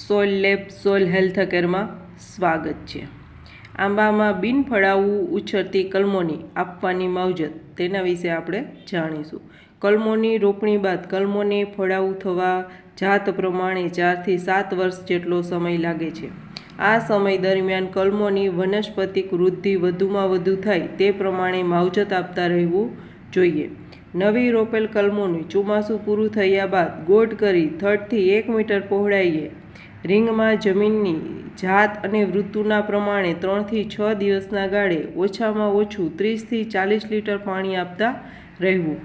Soil lab soil health કેરમાં સ્વાગત છે. આંબામાં બિનફળાવું ઉછરતી કલમોની આપવાની માવજત તેના વિશે આપણે જાણીશું. કલમોની રોપણી બાદ કલમોને ફળાવું થવા જાત પ્રમાણે ચારથી સાત વર્ષ જેટલો સમય લાગે છે. આ સમય દરમિયાન કલમોની વનસ્પતિક વૃદ્ધિ વધુમાં વધુ થાય તે પ્રમાણે માવજત આપતા રહેવું જોઈએ. નવી રોપેલ કલમોનું ચોમાસું પૂરું થયા બાદ ગોડ કરી થડથી એક મીટર પહોળાઈએ રિંગમાં જમીનની જાત અને ઋતુના પ્રમાણે ત્રણથી છ દિવસના ગાળે ઓછામાં ઓછું ત્રીસથી ચાલીસ લીટર પાણી આપતા રહેવું.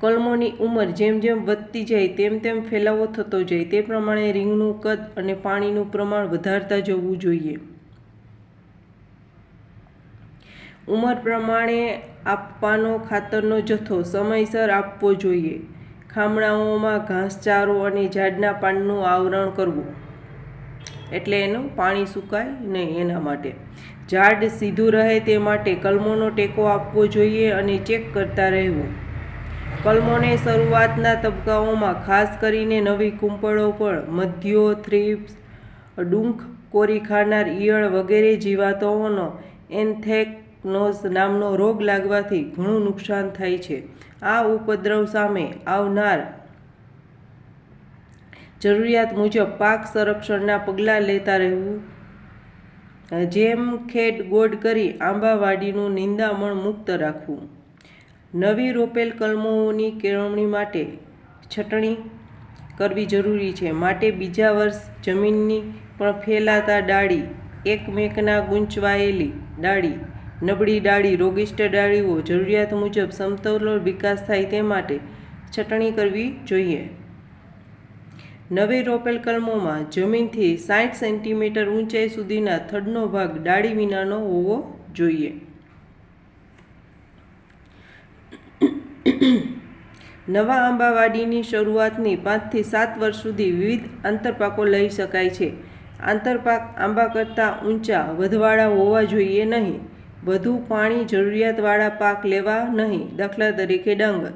કલમોની ઉંમર જેમ જેમ વધતી જાય તેમ તેમ ફેલાવો થતો જાય તે પ્રમાણે રીંગનું કદ અને પાણીનું પ્રમાણ વધારતા જવું જોઈએ. ઉંમર પ્રમાણે આપવાનો ખાતરનો જથ્થો સમયસર આપવો જોઈએ. ખામણાઓમાં ઘાસચારો અને ઝાડના પાનનું આવરણ કરવું. એટલે એનું પાણી સુકાય નહીં એના માટે. ઝાડ સીધું રહે તે માટે કલમોનો ટેકો આપવો જોઈએ અને ચેક કરતા રહેવું. કલમોને શરૂઆતના તબક્કાઓમાં ખાસ કરીને નવી કુંપળો પર મધ્યો, થ્રીપ્સ, ડુંખ, કોરી ખાનાર, ઈયળ વગેરે જીવાતોનો એન્થેકનોઝ નામનો રોગ લાગવાથી ઘણું નુકસાન થાય છે. આ ઉપદ્રવ સામે આવનાર જરૂરિયાત મુજબ પાક સંરક્ષણના પગલાં લેતા રહેવું. જેમ ખેડ ગોડ કરી આંબાવાડીનું નિંદામણ મુક્ત રાખવું. નવી રોપેલ કલમોની કેળવણી માટે છટણી કરવી જરૂરી છે. માટે બીજા વર્ષ જમીનની પણ ફેલાતા ડાળી, એકમેકના ગૂંચવાયેલી ડાળી નબળી ડાળી, રોગિષ્ટ ડાળીઓ, જરૂરિયાત મુજબ સમતોલો વિકાસ થાય તે માટે છટણી કરવી જોઈએ. નવી રોપેલ કલમોમાં જમીનથી સાઠ સેન્ટીમીટર ઊંચાઈ સુધીના થડનો ભાગ ડાળી વિનાનો હોવો જોઈએ. નવા આંબાવાડીની શરૂઆતની પાંચથી સાત વર્ષ સુધી વિવિધ આંતરપાકો લઈ શકાય છે. આંતરપાક આંબા કરતાં ઊંચા, વધવાળા હોવા જોઈએ નહીં. વધુ પાણી જરૂરિયાતવાળા પાક લેવા નહીં. દાખલા તરીકે ડાંગર.